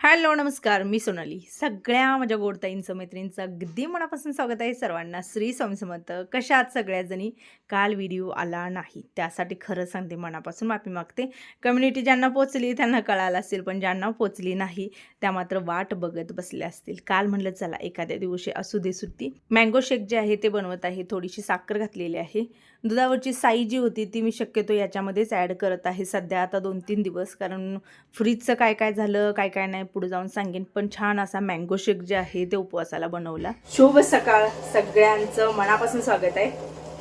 Hello नमस्कार. मी सोनाली. सगळ्या माझ्या गोडताईंचं मैत्रिणींचं अगदी मनापासून स्वागत आहे सर्वांना. श्री स्वामी समर्थ. कशात सगळ्याजणी? काल व्हिडिओ आला नाही. त्यासाठी खरं सांगते मनापासून माफी मागते. कम्युनिटी ज्यांना पोचली त्यांना कळालं असेल पण ज्यांना पोचली नाही त्या मात्र वाट बघत बसल्या असतील. काल म्हणलं चला एखाद्या दिवशी असू दे सुट्टी. मँगो शेक जे आहे ते बनवत आहे. थोडीशी साखर घातलेली आहे. दुधावरची साई जी होती ती मी शक्यतो याच्यामध्येच ॲड करत आहे सध्या. आता दोन तीन दिवस कारण फ्रीजचं काय काय झालं काय काय नाही पुढे जाऊन सांगेन. पण छान असा मँगो शेक जे आहे ते उपवासाला बनवला. शुभ सकाळ सगळ्यांचं. मनापासून स्वागत आहे.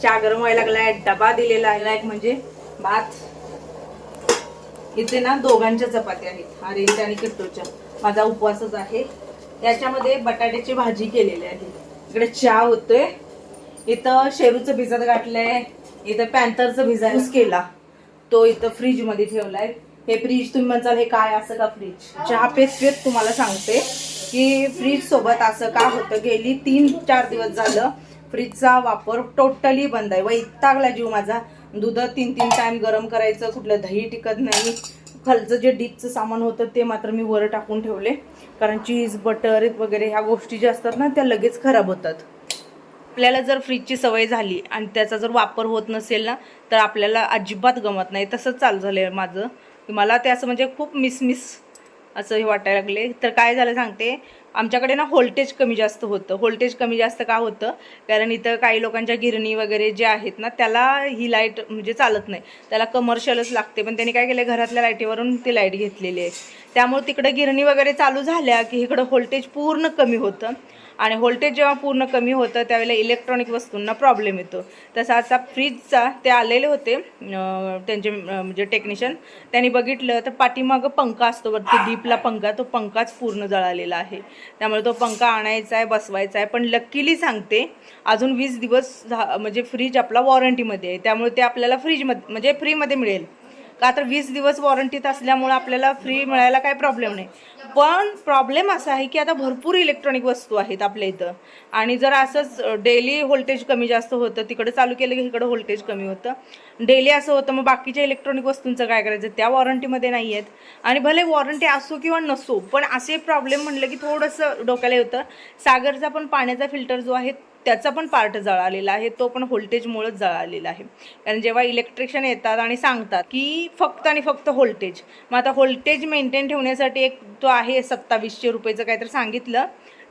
चहा गरम व्हायला लागलाय डबा दिलेला आहे. एक म्हणजे भात. इथे ना दोघांच्या चपात्या आहेत. आरेच्या आणि किट्टूच्या. माझा उपवासच आहे. याच्यामध्ये बटाट्याची भाजी केलेली आहे. इकडे चहा होतोय. इथं शेरूचं भिजत घातलंय. इथं पॅन्थरचं भिजायला केला. तो इथं फ्रीजमध्ये ठेवलाय. हे फ्रीज तुम्ही म्हणताल हे काय असं का फ्रीज चहा पेत पेत तुम्हाला सांगते की फ्रीज सोबत असं का होतं? गेली तीन चार दिवस झालं फ्रीजचा वापर टोटली बंद आहे. वैतागला जीव माझा. दूध तीन तीन टाइम गरम करायचं कुठलं दही टिकत नाही. खालचं जे डीपचं सामान होतं ते मात्र मी वर टाकून ठेवले. कारण चीज बटर वगैरे ह्या गोष्टी ज्या असतात ना त्या लगेच खराब होतात. आपल्याला जर फ्रीजची सवय झाली आणि त्याचा जर वापर होत नसेल ना तर आपल्याला अजिबात गमत नाही. तसंच चालू झालं आहे माझं. की मला ते असं म्हणजे खूप मिस मिस असं हे वाटायला लागले. तर काय झालं सांगते? आमच्याकडे ना व्होल्टेज कमी जास्त होतं. व्होल्टेज कमी जास्त का होतं? कारण इथं काही लोकांच्या गिरणी वगैरे जे आहेत ना त्याला ही लाइट म्हणजे चालत नाही. त्याला कमर्शियलच लागते. पण त्यांनी काय केलं घरातल्या लाईटीवरून ती लाइट घेतलेली आहे. त्यामुळे तिकडं गिरणी वगैरे चालू झाल्या की इकडं व्होल्टेज पूर्ण कमी होतं. आणि व्होल्टेज जेव्हा पूर्ण कमी होतं त्यावेळेला इलेक्ट्रॉनिक वस्तूंना प्रॉब्लेम येतो. तसं आता फ्रीजचा ते आलेले होते त्यांचे म्हणजे टेक्निशियन त्यांनी बघितलं तर पाठीमागं पंखा असतो वरती डीपला पंखा तो पंखाच पूर्ण जळालेला आहे. त्यामुळे तो पंखा आणायचा आहे बसवायचा आहे. पण लकीली सांगते अजून वीस दिवस झा म्हणजे फ्रीज आपला वॉरंटीमध्ये आहे. त्यामुळे ते आपल्याला फ्रीजमध्ये म्हणजे फ्रीमध्ये मिळेल. का तर वीस दिवस वॉरंटीत असल्यामुळे आपल्याला फ्री मिळायला काही प्रॉब्लेम नाही. पण प्रॉब्लेम असा आहे की आता भरपूर इलेक्ट्रॉनिक वस्तू आहेत आपल्या इथं. आणि जर असंच डेली व्होल्टेज कमी जास्त होतं तिकडे चालू केलं की इकडं व्होल्टेज कमी होतं. डेली असं होतं मग बाकीच्या इलेक्ट्रॉनिक वस्तूंचं काय करायचं? त्या वॉरंटीमध्ये नाही आहेत. आणि भले वॉरंटी असो किंवा नसो पण असे प्रॉब्लेम म्हणलं की थोडंसं डोक्याला होतं सागरचा पण पाण्याचा फिल्टर जो आहे त्याचा पण पार्ट जळालेला आहे तो पण व्होल्टेजमुळेच जळालेला आहे. कारण जेव्हा इलेक्ट्रिशियन येतात आणि सांगतात की फक्त आणि फक्त व्होल्टेज मग आता व्होल्टेज मेंटेन ठेवण्यासाठी एक तो आहे सत्तावीसशे रुपयेचं काहीतरी सांगितलं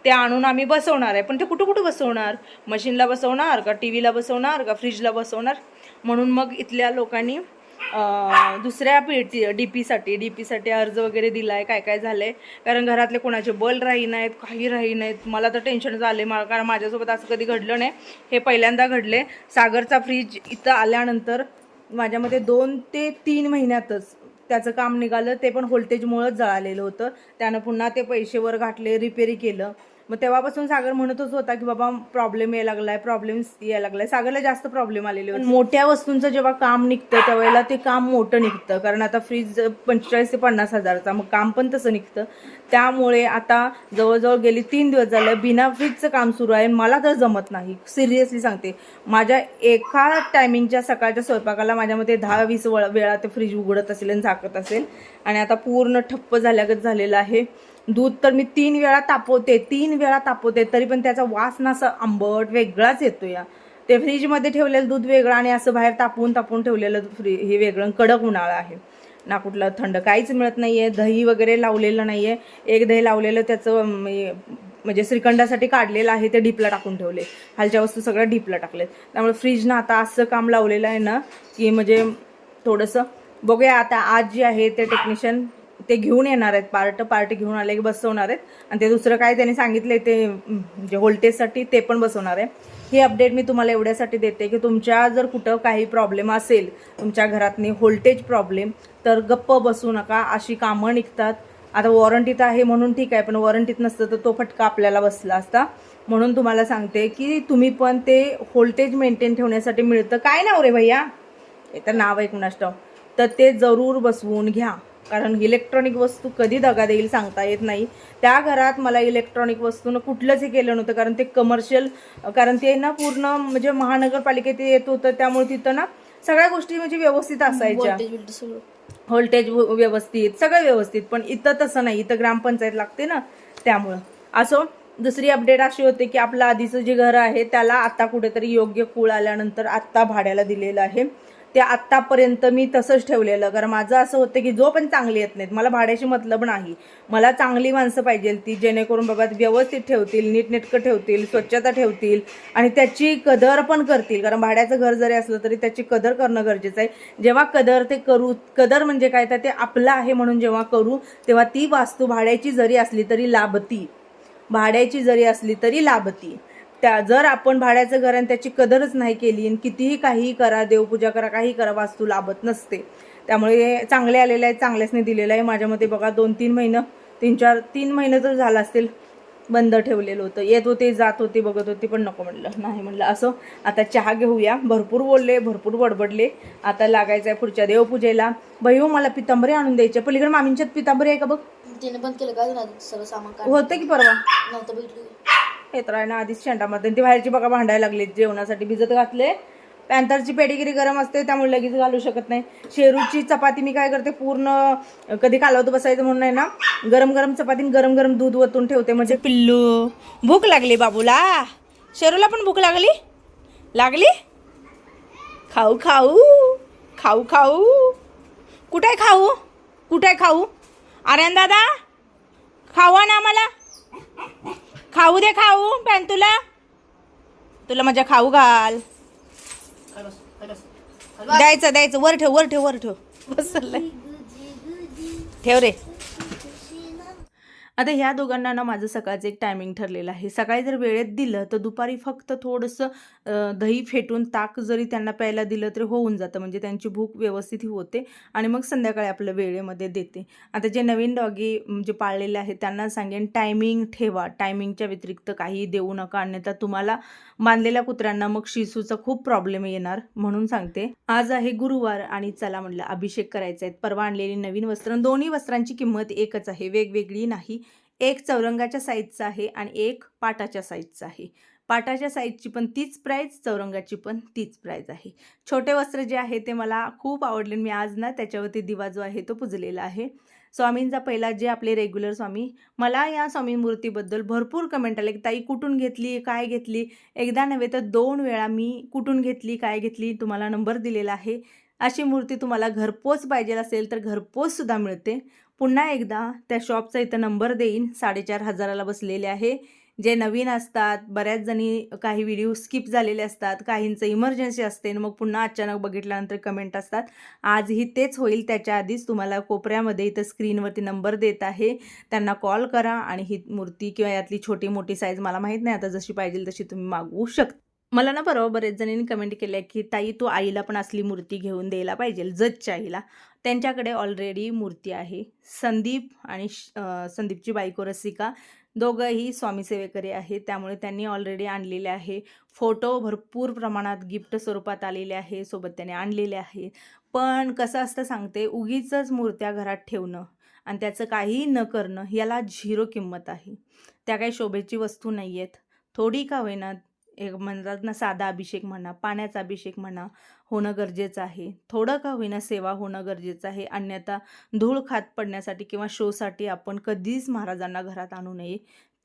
ते आणून आम्ही बसवणार आहे. पण ते कुठं कुठं बसवणार? मशीनला बसवणार का टी व्हीला बसवणार का फ्रीजला बसवणार? म्हणून मग इथल्या लोकांनी दुसऱ्या पी टी डी पीसाठी डी पीसाठी अर्ज वगैरे दिला आहे काय काय झालं आहे कारण घरातले कोणाचे बल राही नाहीत काही राही नाहीत. मला तर टेन्शन झाले मला कारण माझ्यासोबत असं कधी घडलं नाही. हे पहिल्यांदा घडले सागरचा फ्रीज इथं आल्यानंतर माझ्यामध्ये दोन ते तीन महिन्यातच त्याचं काम निघालं. ते पण व्होल्टेजमुळंच जळालेलं होतं. त्यानं पुन्हा ते पैसेवर घातले रिपेरी केलं. मग तेव्हापासून सागर म्हणतच होता की बाबा प्रॉब्लेम यायला लागलाय प्रॉब्लेम यायला लागलाय. सागरला जास्त प्रॉब्लेम आलेले होते. मोठ्या वस्तूंचं जेव्हा काम निघतं त्यावेळेला ते काम मोठं निघतं. कारण आता फ्रीज पंचेचाळीस ते पन्नास हजारचा मग काम पण तसं निघतं. त्यामुळे आता जवळजवळ गेली तीन दिवस झालं बिना फ्रीजचं काम सुरू आहे. मला तर जमत नाही. सिरियसली सांगते. माझ्या एका टायमिंगच्या सकाळच्या स्वयंपाकाला माझ्यामध्ये दहा वीस वेळा ते फ्रीज उघडत असेल आणि झाकत असेल. आणि आता पूर्ण ठप्प झाल्यागत झालेलं आहे. दूध तर मी तीन वेळा तापवते तीन वेळा तापवते तरी पण त्याचा वास ना असं आंबट वेगळाच येतो या ते फ्रीजमध्ये ठेवलेलं दूध वेगळं आणि असं बाहेर तापवून तापवून ठेवलेलं फ्री हे वेगळं कडक उन्हाळा आहे. ना कुठलं थंड काहीच मिळत नाही आहे दही वगैरे लावलेलं नाही आहे एक दही लावलेलं त्याचं म्हणजे श्रीखंडासाठी काढलेलं आहे ते डीपला टाकून ठेवले. खालच्या वस्तू सगळ्या डीपला टाकलेत. त्यामुळे फ्रीजनं आता असं काम लावलेलं आहे ना की म्हणजे थोडंसं बघूया आता आज जे आहे ते टेक्निशियन ते घेऊन येणार आहेत. पार्ट पार्ट घेऊन आले की बसवणार आहेत. आणि ते दुसरं काय त्यांनी सांगितले ते जे म्हणजे व्होल्टेजसाठी ते पण बसवणार आहे. ही अपडेट मी तुम्हाला एवढ्यासाठी देते की तुमच्या जर कुठं काही प्रॉब्लेम असेल तुमच्या घरातनी व्होल्टेज प्रॉब्लेम तर गप्प बसू नका. अशी कामं निघतात. आता वॉरंटीत आहे म्हणून ठीक आहे पण वॉरंटीत नसतं तर तो फटका आपल्याला बसला असता. म्हणून तुम्हाला सांगते की तुम्ही पण ते व्होल्टेज मेंटेन ठेवण्यासाठी मिळतं. काय नाव रे भैया? हे तर नाव आहे कुणाष्टाव तर ते जरूर बसवून घ्या. कारण इलेक्ट्रॉनिक वस्तू कधी दगा देईल सांगता येत नाही. त्या घरात मला इलेक्ट्रॉनिक वस्तूनं कुठलंच हे केलं नव्हतं कारण ते कमर्शियल कारण ते ना पूर्ण म्हणजे महानगरपालिकेत येत होतं त्यामुळे तिथं ना सगळ्या गोष्टी म्हणजे व्यवस्थित असायच्या. व्होल्टेज व्यवस्थित सगळं व्यवस्थित पण इथं तसं नाही इथं ग्रामपंचायत लागते ना त्यामुळं. असो दुसरी अपडेट अशी होते की आपलं आधीचं जे घर आहे त्याला आता कुठेतरी योग्य कूळ आल्यानंतर आत्ता भाड्याला दिलेलं आहे. ते आत्तापर्यंत मी तसंच ठेवलेलं. कारण माझं असं होतं की जो पण चांगली येत नाहीत. मला भाड्याशी मतलब नाही. मला चांगली माणसं पाहिजे ती जेणेकरून बाबा व्यवस्थित ठेवतील नीटनेटकं ठेवतील स्वच्छता ठेवतील आणि त्याची कदर पण करतील. कारण भाड्याचं घर जरी असलं तरी त्याची कदर करणं गरजेचं आहे. जेव्हा कदर ते करू कदर म्हणजे काय? तर ते आपलं आहे म्हणून जेव्हा करू तेव्हा ती वास्तू भाड्याची जरी असली तरी लाभती. भाड्याची जरी असली तरी लाभती. त्या जर आपण भाड्याचं घर आणि त्याची कदरच नाही केली आणि कितीही काही करा देवपूजा करा काही करा वास्तू लाभत नसते. त्यामुळे चांगले आलेले आहे चांगल्याचने दिलेलं आहे. माझ्या मते बघा दोन तीन महिनं तीन चार तीन महिने तर झालं असतील बंद ठेवलेलं होतं. येत होते जात होते बघत होते पण नको म्हटलं नाही म्हटलं असं आता चहा घेऊया. भरपूर बोलले भरपूर बडबडले. आता लागायचं आहे पुढच्या देवपूजेला. बहिओ मला पितांबरी आणून द्यायच्या पलीकडे मामींच्यात पितांबरी आहे का बघ? तिने बंद केलं काय सामान होतं की परवा? नव्हतं बघितलं येत ना आधीच शेंडामध्ये. ती बाहेरची बघा भांडायला लागली. जेवणासाठी भिजत घातले. पॅन्थरची पेडीगिरी गरम असते त्यामुळे लगेच घालू शकत नाही. शेरूची चपाती मी काय करते पूर्ण कधी कालवत बसायचं म्हणून आहे ना गरम गरम चपाती गरम गरम दूध वतून ठेवते. म्हणजे पिल्लू भूक लागली बाबूला. शेरूला पण भूक लागली? लागली? खाऊ खाऊ खाऊ खाऊ. कुठे खाऊ? कुठे खाऊ? आर्यन दादा खावा ना आम्हाला. खाऊ दे खाऊ. पॅन तुला? तुला माझ्या खाऊ घाल. द्यायचं द्यायचं. वर ठेव वर ठेव वर ठेव. बसलंय. ठेव रे. आता ह्या दोघांना ना माझं सकाळचं एक टायमिंग ठरलेलं आहे. सकाळी जर वेळेत दिलं तर दुपारी फक्त थोडंसं दही फेटून ताक जरी त्यांना प्यायला दिलं तरी होऊन जातं. म्हणजे त्यांची भूक व्यवस्थित होते आणि मग संध्याकाळी आपलं वेळेमध्ये देते. आता जे नवीन डॉगी म्हणजे पाळलेले आहेत त्यांना सांगेन टायमिंग ठेवा. टायमिंगच्या व्यतिरिक्त काही देऊ नका. अन्यथा तुम्हाला बांधलेल्या कुत्र्यांना मग शिसूचा खूप प्रॉब्लेम येणार. म्हणून सांगते आज आहे गुरुवार आणि चला म्हटलं अभिषेक करायचा आहे. परवा आणलेली नवीन वस्त्र दोन्ही वस्त्रांची किंमत एकच आहे. वेगवेगळी नाही. एक चौरंगाच्या साईजचा आहे आणि एक पाटाच्या साईजचा आहे. पाटाच्या साईजची पण तीच प्राईज चौरंगाची पण तीच प्राईज आहे. छोटे वस्त्र जे आहे ते मला खूप आवडले मी आज ना त्याच्यावरती दिवा जो आहे तो पुजलेला आहे. स्वामींचा पहिला जे आपले रेग्युलर स्वामी मला या स्वामी मूर्तीबद्दल भरपूर कमेंट आले की ताई कुठून घेतली? काय घेतली? एकदा नव्हे तर दोन वेळा मी कुठून घेतली काय घेतली तुम्हाला नंबर दिलेला आहे. अशी मूर्ती तुम्हाला घरपोच पाहिजे असेल तर घरपोचसुद्धा मिळते. पुन्हा एकदा त्या शॉपचा इथं नंबर देईन. साडेचार हजाराला बसलेले आहे. जे नवीन असतात बऱ्याच जणी काही व्हिडिओ स्किप झालेले असतात काहींचं इमर्जन्सी असते आणि मग पुन्हा अचानक बघितल्यानंतर कमेंट असतात. आजही तेच होईल. त्याच्या आधीच तुम्हाला कोपऱ्यामध्ये इथं स्क्रीनवरती नंबर देत आहे. त्यांना कॉल करा आणि ही मूर्ती किंवा यातली छोटी मोठी साईज मला माहीत नाही. आता जशी पाहिजे तशी तुम्ही मागवू शकता. मला ना परवा बरेच जणींनी कमेंट केलं की ताई तू आईला पण असली मूर्ती घेऊन द्यायला पाहिजे जजच्या आईला त्यांच्याकडे ऑलरेडी मूर्ती आहे. संदीप आणि श- संदीपची बायको रसिका दोघंही स्वामी सेवेकरी आहेत. त्यामुळे त्यांनी ऑलरेडी आणलेले आहे. फोटो भरपूर प्रमाणात गिफ्ट स्वरूपात आलेले आहे. सोबत त्याने आणलेले आहे. पण कसं असतं सांगते उगीचच मूर्त्या घरात ठेवणं आणि त्याचं काहीही न करणं याला झिरो किंमत आहे. त्या काही शोभेची वस्तू नाही आहेत थोडी का होईना एक म्हणतात ना साधा अभिषेक म्हणा पाण्याचा अभिषेक म्हणा होणं गरजेचं आहे. थोडं का होईना सेवा होणं गरजेचं आहे. अन्यथा धूळ खात पडण्यासाठी किंवा शोसाठी आपण कधीच महाराजांना घरात आणू नये.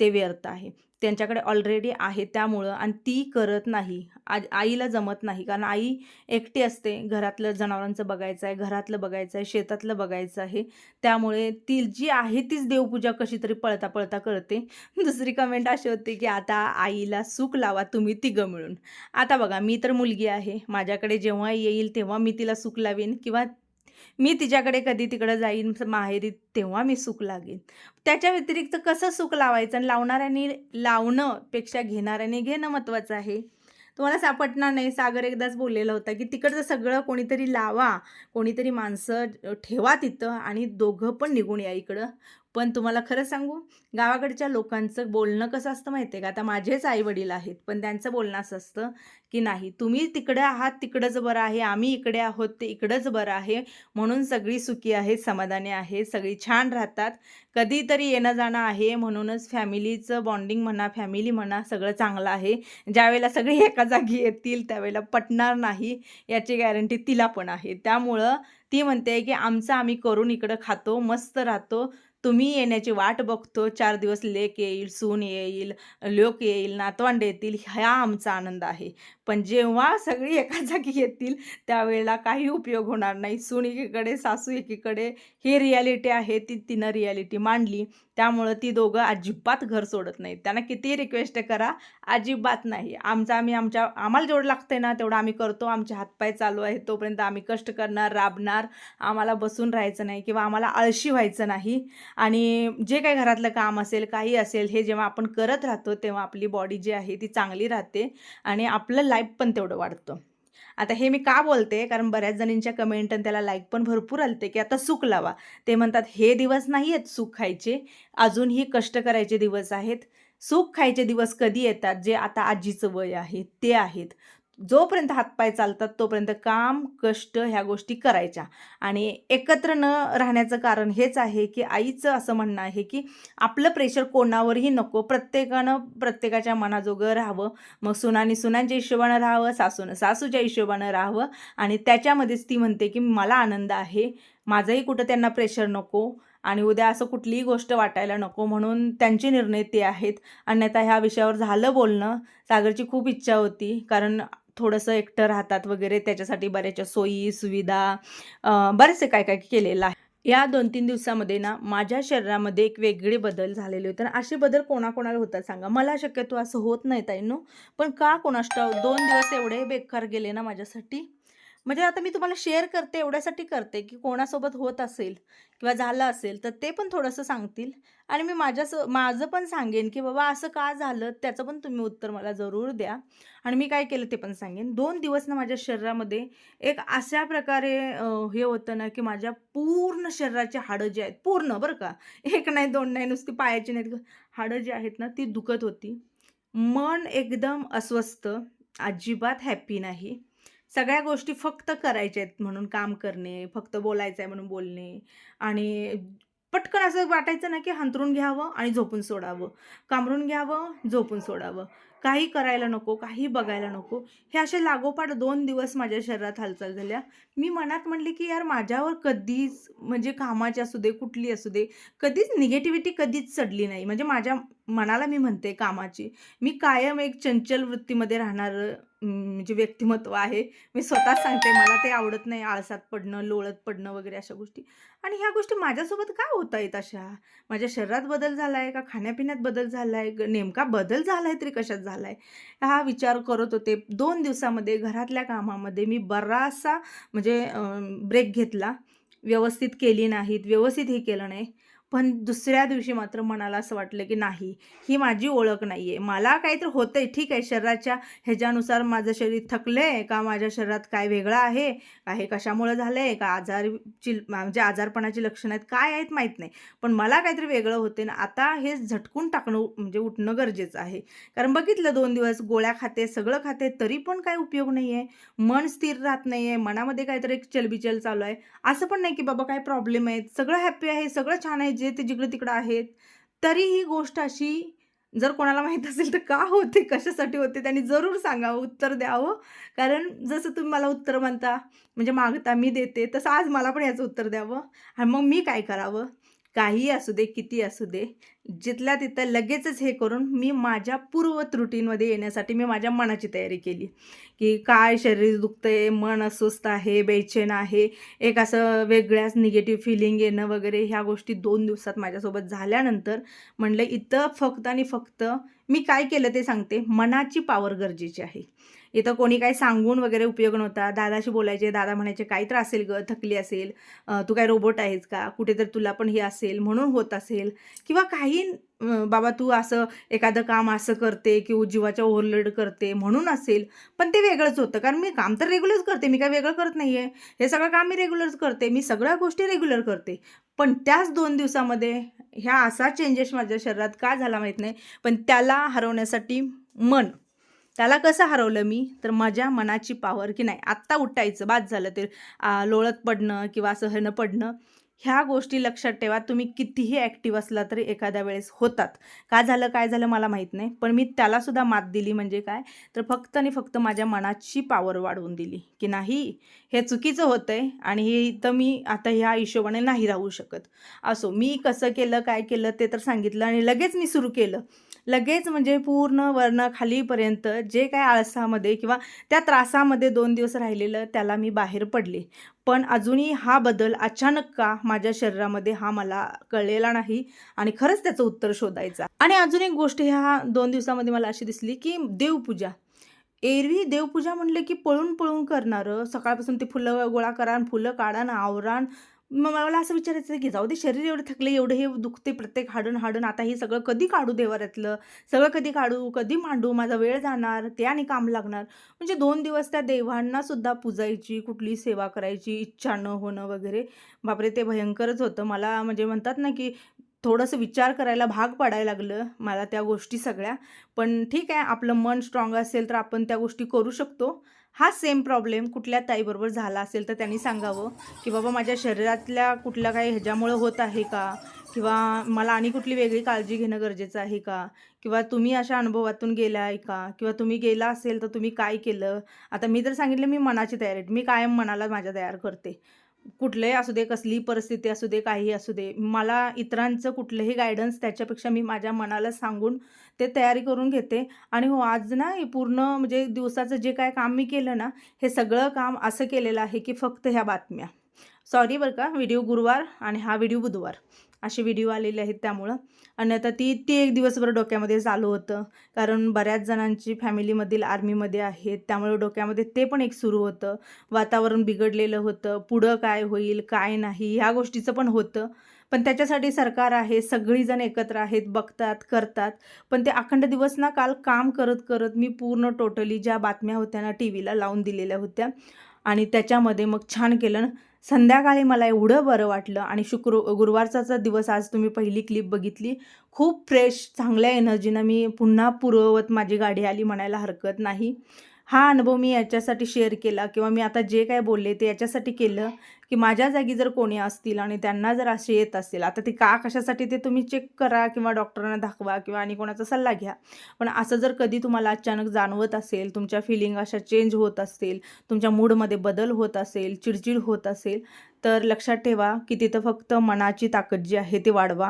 ते व्यर्थ आहे. त्यांच्याकडे ऑलरेडी आहे त्यामुळं आणि ती करत नाही. आज आईला जमत नाही. कारण आई एकटी असते. घरातलं जनावरांचं बघायचं आहे घरातलं बघायचं आहे शेतातलं बघायचं आहे. त्यामुळे ती जी आहे तीच देवपूजा कशी तरी पळता पळता करते. दुसरी कमेंट अशी होती की आता आईला सुख लावा तुम्ही तिघं मिळून. आता बघा मी तर मुलगी आहे. माझ्याकडे जेव्हा येईल तेव्हा मी तिला सुख लावीन किंवा मी तिच्याकडे कधी तिकडं जाईन माहेरी तेव्हा मी सुख लागेन. त्याच्या व्यतिरिक्त कसं सुख लावायचं? आणि लावणाऱ्याने लावणं पेक्षा घेणाऱ्याने घेणं महत्त्वाचं आहे. तुम्हाला सापडणार नाही. सागर एकदाच बोललेला होता की तिकडचं सगळं कोणीतरी लावा कोणीतरी माणसं ठेवा तिथं आणि दोघं पण निघून या इकडं. पण तुम्हाला खरं सांगू गावाकडच्या लोकांचं बोलणं कसं असतं माहिती आहे का? आता माझेच आई वडील आहेत पण त्यांचं बोलणं असं असतं की नाही तुम्ही तिकडे आहात तिकडंच बरं आहे आम्ही इकडे आहोत ते इकडंच बरं आहे म्हणून सगळी सुखी आहेत समाधानी आहेत सगळी छान राहतात. कधीतरी येणं जाणं आहे म्हणूनच फॅमिलीचं बॉन्डिंग म्हणा फॅमिली म्हणा सगळं चांगलं आहे. ज्यावेळेला सगळी एका जागी येतील त्यावेळेला पटणार नाही याची गॅरंटी तिला पण आहे. त्यामुळं ती म्हणते की आमचं आम्ही करून इकडं खातो मस्त राहतो तुम्ही येण्याची वाट बघतो. चार दिवस लेक येईल सून येईल लोक येईल नातवंड येतील ह्या आमचा आनंद आहे. पण जेव्हा सगळी एका जागी येतील त्यावेळेला काही उपयोग होणार नाही. सून एकीकडे सासू एकीकडे ही रियालिटी आहे ती तिनं रियालिटी मांडली. त्यामुळं ती दोघं अजिबात घर सोडत नाहीत. त्यांना किती रिक्वेस्ट करा अजिबात नाही. आमचं आम्ही आमच्या आम्हाला जेवढं लागतंय ना तेवढं आम्ही करतो. आमचे हातपाय चालू आहे तोपर्यंत आम्ही कष्ट करणार राबणार. आम्हाला बसून राहायचं नाही किंवा आम्हाला आळशी व्हायचं नाही. आणि जे काही घरातलं काम असेल काही असेल हे जेव्हा आपण करत राहतो तेव्हा आपली बॉडी जी आहे ती चांगली राहते आणि आपलं लाईफ पण तेवढं वाढतं. आता हे मी का बोलते? कारण बऱ्याच जणींच्या कमेंट आणि त्याला लाईक पण भरपूर आलते की आता सुख लावा. ते म्हणतात हे दिवस नाही आहेत सुख खायचे. अजूनही कष्ट करायचे दिवस आहेत. सुख खायचे दिवस कधी येतात? जे आता आजीचं वय आहे ते आहेत. जोपर्यंत हातपाय चालतात तोपर्यंत काम कष्ट ह्या गोष्टी करायच्या. आणि एकत्र न राहण्याचं कारण हेच आहे की आईचं असं म्हणणं आहे की आपलं प्रेशर कोणावरही नको. प्रत्येकानं प्रत्येकाच्या मनाजोगं राहावं. मग सुनानी सुनांच्या हिशोबानं राहावं सासूनं सासूच्या हिशोबानं राहावं. आणि त्याच्यामध्येच ती म्हणते की मला आनंद आहे. माझंही कुठं त्यांना प्रेशर नको आणि उद्या असं कुठलीही गोष्ट वाटायला नको म्हणून त्यांचे निर्णय ते आहेत. अन्यथा ह्या विषयावर झालं बोलणं सागरची खूप इच्छा होती. कारण थोडंसं एकटं राहतात वगैरे त्याच्यासाठी बऱ्याचशा सोयी सुविधा बरेचसे काय काय केलेलं आहे. या दोन तीन दिवसामध्ये ना माझ्या शरीरामध्ये एक वेगळे बदल झालेले होते. आणि असे बदल कोणाकोणाला होतात सांगा? मला शक्यतो असं होत नाही ताईनो. पण का कोणाष्ट दोन दिवस एवढे बेकार गेले ना माझ्यासाठी? म्हणजे आता मी तुम्हाला शेअर करते एवढ्यासाठी करते की कोणासोबत होत असेल किंवा झालं असेल तर ते पण थोडंसं सांगतील. आणि मी माझ्या माझं पण सांगेन की बाबा असं का झालं त्याचं पण तुम्ही उत्तर मला जरूर द्या. आणि मी काय केलं ते पण सांगेन. दोन दिवस ना माझ्या शरीरामध्ये एक अशा प्रकारे हे होतं ना की माझ्या पूर्ण शरीराची हाडं जी आहेत पूर्ण बरं का एक नाही दोन नाही नुसती पायाची नाहीत हाडं जी आहेत ना ती दुखत होती. मन एकदम अस्वस्थ अजिबात हॅप्पी नाही. सगळ्या गोष्टी फक्त करायच्या आहेत म्हणून काम करणे फक्त बोलायचं आहे म्हणून बोलणे आणि पटकन असं वाटायचं ना की हंतरून घ्यावं आणि झोपून सोडावं. कामरून घ्यावं झोपून सोडावं. काही करायला नको काही बघायला नको. हे असे लागोपाठ दोन दिवस माझ्या शरीरात हालचाल झाल्या. मी मनात म्हणले की यार माझ्यावर कधीच म्हणजे कामाची असू दे कुठली असू दे कधीच निगेटिव्हिटी कधीच चढली नाही. म्हणजे माझ्या मनाला मी म्हणते कामाची. मी कायम एक चंचल वृत्तीमध्ये राहणारं म्हणजे व्यक्तिमत्व आहे मी स्वतःच सांगते मला ते आवडत नाही आळसात पडणं लोळत पडणं वगैरे अशा गोष्टी. आणि ह्या गोष्टी माझ्यासोबत का होत आहेत अशा? माझ्या शरीरात बदल झाला आहे का? खाण्यापिण्यात बदल झाला आहे नेमका बदल झाला आहे तरी कशात झाला आहे हा विचार करत होते. दोन दिवसामध्ये घरातल्या कामामध्ये मी बराचसा म्हणजे ब्रेक घेतला. व्यवस्थित केली नाहीत व्यवस्थित हे केलं नाही. पण दुसऱ्या दिवशी मात्र मनाला असं वाटलं की नाही ही माझी ओळख नाही आहे मला काहीतरी होतं आहे ठीक आहे शरीराच्या ह्याच्यानुसार माझं शरीर थकलं आहे का माझ्या शरीरात काय वेगळं आहे का हे कशामुळं झालं आहे का आजारची म्हणजे आजारपणाची लक्षणं आहेत काय आहेत माहीत नाही. पण मला काहीतरी वेगळं होते ना आता हे झटकून टाकणं म्हणजे उठणं गरजेचं आहे. कारण बघितलं दोन दिवस गोळ्या खाते सगळं खाते तरी पण काही उपयोग नाही आहे मन स्थिर राहत नाही आहे मनामध्ये काहीतरी एक चलबिचल चालू आहे. असं पण नाही की बाबा काय प्रॉब्लेम आहेत सगळं हॅपी आहे सगळं छान आहे जे ते जिकडं तिकडं आहेत तरी ही गोष्ट अशी जर कोणाला माहीत असेल तर का होते कशासाठी होते त्यांनी जरूर सांगावं उत्तर द्यावं. कारण जसं तुम्ही मला उत्तर म्हणता म्हणजे मागता मी देते तसं आज मला पण याचं उत्तर द्यावं. आणि मग मी काय करावं? काही असू दे किती असू दे जिथल्या तिथं लगेचच हे करून मी माझ्या पूर्वत रुटीनमध्ये येण्यासाठी मी माझ्या मनाची तयारी केली. की काय शरीर दुखतं आहे मन अस्वस्थ आहे बेचैन आहे एक असं वेगळ्याच निगेटिव्ह फिलिंग येणं वगैरे ह्या गोष्टी दोन दिवसात माझ्यासोबत झाल्यानंतर म्हणलं इथं फक्त आणि फक्त मी काय केलं ते सांगते मनाची पावर गरजेची आहे. इथं कोणी काही सांगून वगैरे उपयोग नव्हता. दादाशी बोलायचे दादा म्हणायचे काही तर असेल ग थकली असेल तू काय रोबोट आहेस का? कुठेतरी तुला पण हे असेल म्हणून होत असेल. किंवा काही बाबा तू असं एखादं काम असं करते किंवा जीवाच्या ओव्हरलोड करते म्हणून असेल. पण ते वेगळंच होतं. कारण मी काम तर रेग्युलरच करते मी काय वेगळं करत नाही आहे हे सगळं काम मी रेग्युलरच करते मी सगळ्या गोष्टी रेग्युलर करते. पण त्याच दोन दिवसामध्ये ह्या असा चेंजेस माझ्या शरीरात का झाला माहीत नाही. पण त्याला हरवण्यासाठी मन त्याला कसं हरवलं मी? तर माझ्या मनाची पावर की नाही आत्ता उठायचं बाद झालं ते लोळत पडणं किंवा असं पडणं ह्या गोष्टी लक्षात ठेवा. तुम्ही कितीही ॲक्टिव्ह असला तरी एखाद्या वेळेस होतात. का झालं काय झालं मला माहीत नाही. पण मी त्यालासुद्धा मात दिली म्हणजे काय? तर फक्त आणि फक्त माझ्या मनाची पावर वाढवून दिली. की नाही हे चुकीचं होतं आहे आणि हे इथं मी आता ह्या हिशोबाने नाही राहू शकत. असो मी कसं केलं काय केलं ते तर सांगितलं आणि लगेच मी सुरू केलं. लगेच म्हणजे पूर्ण वर्ण खालीपर्यंत जे काय आळसामध्ये किंवा त्या त्रासामध्ये दोन दिवस राहिलेलं त्याला मी बाहेर पडले. पण अजूनही हा बदल अचानक का माझ्या शरीरामध्ये हा मला कळलेला नाही आणि खरंच त्याचं उत्तर शोधायचं. आणि अजून एक गोष्ट ह्या दोन दिवसामध्ये मला अशी दिसली की देवपूजा. एरवी देवपूजा म्हणले की पळून पळून करणारं. सकाळपासून ते फुलं गोळा करा फुलं काढा आणि आवरान मग मला असं विचारायचं की जाऊ दे शरीर एवढं थकले एवढं हे दुखते प्रत्येक हाडून हाडून. आता हे सगळं कधी काढू देवाऱ्यातलं? सगळं कधी काढू? कधी मांडू? माझा वेळ जाणार? ते आणि काम लागणार? म्हणजे दोन दिवस त्या देवांना सुद्धा पूजायची कुठली सेवा करायची इच्छा न होणं वगैरे. बापरे ते भयंकरच होतं. मला म्हणजे म्हणतात ना की थोडंसं विचार करायला भाग पाडायला लागलं मला त्या गोष्टी सगळ्या. पण ठीक आहे आपलं मन स्ट्रॉंग असेल तर आपण त्या गोष्टी करू शकतो. हा सेम प्रॉब्लेम कुठल्या ताईबरोबर झाला असेल तर त्यांनी सांगावं की बाबा माझ्या शरीरातल्या कुठल्या काही ह्याच्यामुळं होत आहे का? किंवा मला आणि कुठली वेगळी काळजी घेणं गरजेचं आहे का? किंवा तुम्ही अशा अनुभवातून गेला आहे का? किंवा तुम्ही गेला असेल तर तुम्ही काय केलं? आता मी तर सांगितलं मी मनाची तयारी मी कायम मनाला माझ्या तयार करते. कुठलंही असू दे कसली परिस्थिती असू दे काही असू दे मला इतरांचं कुठलंही गायडन्स त्याच्यापेक्षा मी माझ्या मनाला सांगून ते तयारी करून घेते. आणि हो आज ना हे पूर्ण म्हणजे दिवसाचं जे काय काम मी केलं ना हे सगळं काम असं केलेलं आहे की फक्त ह्या बातम्या. सॉरी बरं का व्हिडिओ गुरुवार आणि हा व्हिडिओ बुधवार. असे व्हिडिओ आलेले आहेत त्यामुळं. आणि आता ती ती एक दिवसभर डोक्यामध्ये चालू होतं. कारण बऱ्याच जणांची फॅमिलीमधील आर्मीमध्ये आहेत. त्यामुळे डोक्यामध्ये ते पण एक सुरू होतं. वातावरण बिघडलेलं होतं. पुढं काय होईल काय नाही ह्या गोष्टीचं पण होतं. पण त्याच्यासाठी सरकार आहे सगळीजण एकत्र आहेत बघतात करतात. पण ते अखंड दिवस ना काल काम करत करत मी पूर्ण टोटली ज्या बातम्या होत्या ना टी व्हीला लावून दिलेल्या होत्या. आणि त्याच्यामध्ये मग छान केलं संध्याकाळी मला एवढं बरं वाटलं आणि शुक्र गुरुवारचाचा दिवस आज तुम्ही पहिली क्लिप बघितली. खूप फ्रेश चांगल्या एनर्जीनं मी पुन्हा पूर्ववत माझी गाडी आली म्हणायला हरकत नाही. हा अनुभव मी याच्यासाठी शेअर केला किंवा मी आता जे काय बोलले ते याच्यासाठी केलं की माझ्या जागी जर कोणी असतील आणि त्यांना जर असे येत असेल आता ते का कशासाठी ते तुम्ही चेक करा किंवा डॉक्टरांना दाखवा किंवा आणि कोणाचा सल्ला घ्या. पण असं जर कधी तुम्हाला अचानक जाणवत असेल तुमच्या फिलिंग अशा चेंज होत असतील तुमच्या मूडमध्ये बदल होत असेल चिडचिड होत असेल तर लक्षात ठेवा की तिथं फक्त मनाची ताकद जी आहे ती वाढवा.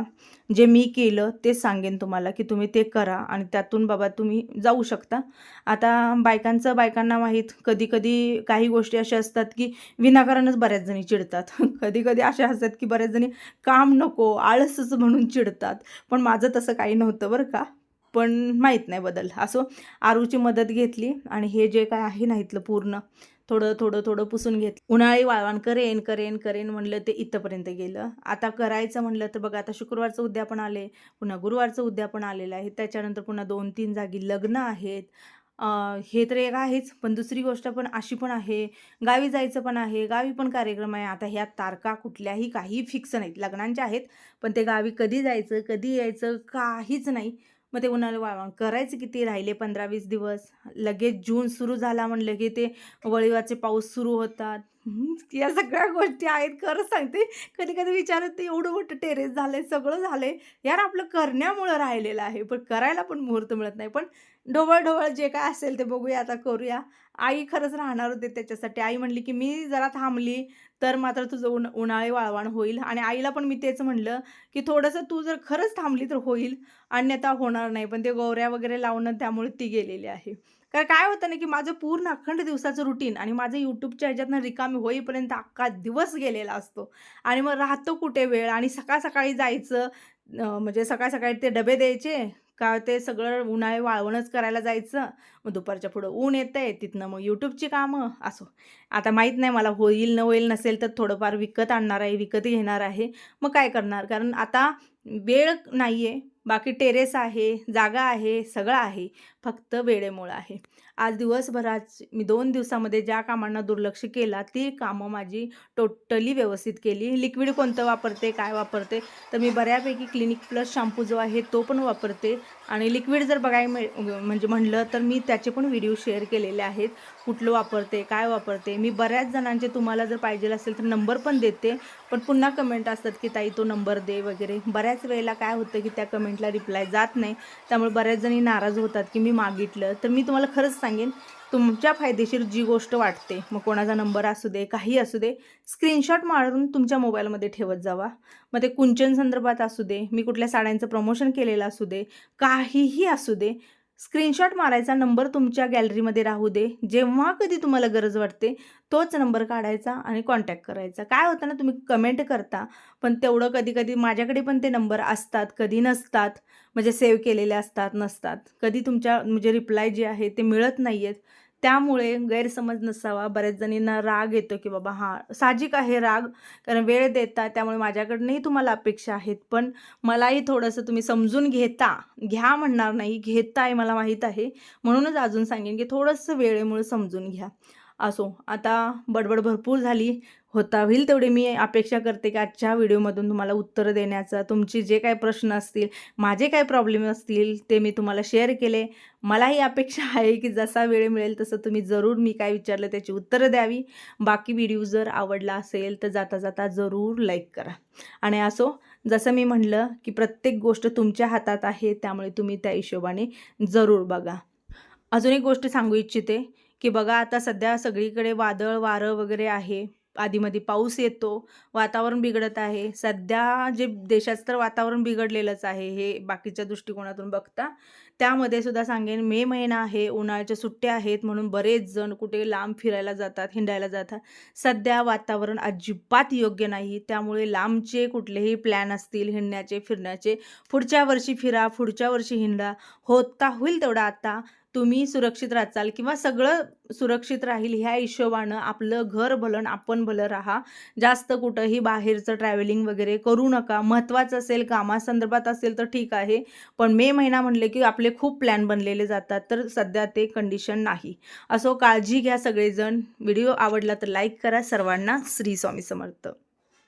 जे मी केलं ते सांगेन तुम्हाला की तुम्ही ते करा आणि त्यातून बाबा तुम्ही जाऊ शकता. आता बायकांचं बायकांना माहीत कधी कधी काही गोष्टी अशा असतात की विनाकारणच बऱ्याच जणी चिडतात. कधी कधी अशा असतात की बऱ्याच जणी काम नको आळसच म्हणून चिडतात. पण माझं तसं काही नव्हतं बरं का. पण माहीत नाही बदल. असो आरूची मदत घेतली आणि हे जे काय आहे ना इथलं पूर्ण थोडं थोडं थोडं पुसून घेत उन्हाळी वाळवण करेन करेन करेन म्हणलं ते इथंपर्यंत गेलं. आता करायचं म्हणलं तर बघा आता शुक्रवारचं उद्यापन आले पुन्हा गुरुवारचं उद्यापन आलेलं आहे. त्याच्यानंतर पुन्हा दोन तीन जागी लग्न आहेत. हे तर एक आहेच पण दुसरी गोष्ट पण अशी पण आहे गावी जायचं पण आहे गावी पण कार्यक्रम आहे. आता ह्या तारखा कुठल्याही काही फिक्स नाहीत. लग्नांच्या आहेत पण ते गावी कधी जायचं कधी यायचं काहीच नाही. मग ते उन्हाळी वाळवण करायचं किती राहिले पंधरा वीस दिवस? लगेच जून सुरू झाला म्हणलं की ते वळीवाचे पाऊस सुरू होतात. या सगळ्या गोष्टी आहेत. खरंच सांगते कधी कधी विचारत ते एवढं मोठं टेरेस झालंय सगळं झालंय. यार आपलं करण्यामुळं राहिलेलं आहे पण करायला पण मुहूर्त मिळत नाही. पण ढोबळ ढोबळ जे काय असेल ते बघूया आता करूया. आई खरंच राहणार होते त्याच्यासाठी. आई म्हणली की मी जरा थांबली तर मात्र तुझं उन उन्हाळी वाळवाण होईल. आणि आईला पण मी तेच म्हणलं की थोडंसं तू जर खरंच थांबली तर होईल अन्यथा होणार नाही. पण ते गौऱ्या वगैरे लावणं त्यामुळे ती गेलेली आहे. कारण काय होतं ना की माझं पूर्ण अखंड दिवसाचं रुटीन आणि माझं यूट्यूबच्या ह्याच्यातनं रिकामी होईपर्यंत अख्खा दिवस गेलेला असतो. आणि मग राहतो कुठे वेळ? आणि सकाळ सकाळी जायचं म्हणजे सकाळ सकाळी ते डबे द्यायचे का ते सगळं उन्हाळी वाळवणच करायला जायचं मग दुपारच्या पुढं ऊन येतं आहे तिथनं मग यूट्यूबची कामं असो. आता माहीत नाही मला होईल न होईल नसेल तर थोडंफार विकत आणणार आहे विकत घेणार आहे. मग काय करणार? कारण आता वेळ नाही आहे बाकी टेरेस आहे जागा आहे सगळं आहे फक्त वेळेमुळं आहे. आज दिवसभरात मी दोन दिवसामध्ये ज्या कामांना दुर्लक्ष केला ती कामं माझी टोटली व्यवस्थित केली. लिक्विड कोणतं वापरते काय वापरते तर मी बऱ्यापैकी क्लिनिक प्लस शॅम्पू जो आहे तो पण वापरते. आणि लिक्विड जर बघाय म्हणजे म्हणलं तर मी त्याचे पण व्हिडिओ शेअर केलेले आहेत. कुठलं वापरते काय वापरते मी बऱ्याच जणांचे तुम्हाला जर पाहिजे असेल तर नंबर पण देते. पण पुन्हा कमेंट असतात की ताई तो नंबर दे वगैरे. बऱ्याच वेळेला काय होतं की त्या कमेंटला रिप्लाय जात नाही. त्यामुळे बऱ्याच जणी नाराज होतात की मी मागितलं. तर मी तुम्हाला खरंच सांगेन तुमच्या फायदेशीर जी गोष्ट वाटते मग कोणाचा नंबर असू दे काही असू दे स्क्रीनशॉट मारून तुमच्या मोबाईलमध्ये ठेवत जावा. मग ते कुंचन संदर्भात असू दे मी कुठल्या साड्यांचं प्रमोशन केलेलं असू दे काहीही असू दे स्क्रीनशॉट मारायचा नंबर तुमच्या गॅलरीमध्ये राहू दे. जेव्हा कधी तुम्हाला गरज वाटते तोच नंबर काढायचा आणि कॉन्टॅक्ट करायचा. काय होतं ना तुम्ही कमेंट करता पण तेवढं कधी कधी माझ्याकडे पण ते नंबर असतात कधी नसतात. म्हणजे सेव्ह केलेले असतात नसतात. कधी तुमच्या म्हणजे रिप्लाय जे आहे ते मिळत नाही आहेत त्यामुळे गैरसमज नसावा. बऱ्याच जणींना राग येतो की बाबा हां साहजिक आहे राग कारण वेळ देता त्यामुळे माझ्याकडनंही तुम्हाला अपेक्षा आहेत. पण मलाही थोडंसं तुम्ही समजून घेता. घ्या म्हणणार नाही घेता आहे मला माहीत आहे. म्हणूनच अजून सांगेन की थोडंसं वेळेमुळे समजून घ्या. असो. आता बडबड भरपूर झाली. होता होईल तेवढे. मी अपेक्षा करते की आजच्या व्हिडिओमधून तुम्हाला उत्तरं देण्याचा. तुमचे जे काही प्रश्न असतील माझे काय प्रॉब्लेम असतील ते मी तुम्हाला शेअर केले. मलाही अपेक्षा आहे की जसा वेळ मिळेल तसं तुम्ही जरूर मी काय विचारलं त्याची उत्तरं द्यावी. बाकी व्हिडिओ जर आवडला असेल तर जाता जाता जरूर लाईक करा. आणि असो जसं मी म्हणलं की प्रत्येक गोष्ट तुमच्या हातात आहे त्यामुळे तुम्ही त्या हिशोबाने जरूर बघा. अजून एक गोष्ट सांगू इच्छिते. की बघा आता सध्या सगळीकडे वादळ वारं वगैरे आहे. आधीमध्ये पाऊस येतो वातावरण बिघडत आहे. सध्या जे देशाचं तर वातावरण बिघडलेलंच आहे हे बाकीच्या दृष्टिकोनातून बघता. त्यामध्ये सुद्धा सांगेन मे महिना आहे उन्हाळ्याच्या सुट्ट्या आहेत म्हणून बरेच जण कुठे लांब फिरायला जातात हिंडायला जातात. सध्या वातावरण अजिबात योग्य नाही त्यामुळे लांबचे कुठलेही प्लॅन असतील हिंडण्याचे फिरण्याचे पुढच्या वर्षी फिरा पुढच्या वर्षी हिंडा. होता होईल तेवढा आता? तुम्ही सुरक्षित राहाल किंवा सगळं सुरक्षित राहील ह्या हिशोबानं आपलं घर भलन आपण भलं राहा. जास्त कुठंही बाहेरचं ट्रॅव्हलिंग वगैरे करू नका. महत्त्वाचं असेल कामासंदर्भात असेल तर ठीक आहे. पण मे महिना म्हणले की आपले खूप प्लॅन बनलेले जातात. तर सध्या ते कंडिशन नाही. असो काळजी घ्या सगळेजण. व्हिडिओ आवडला तर लाईक करा. सर्वांना श्री स्वामी समर्थ.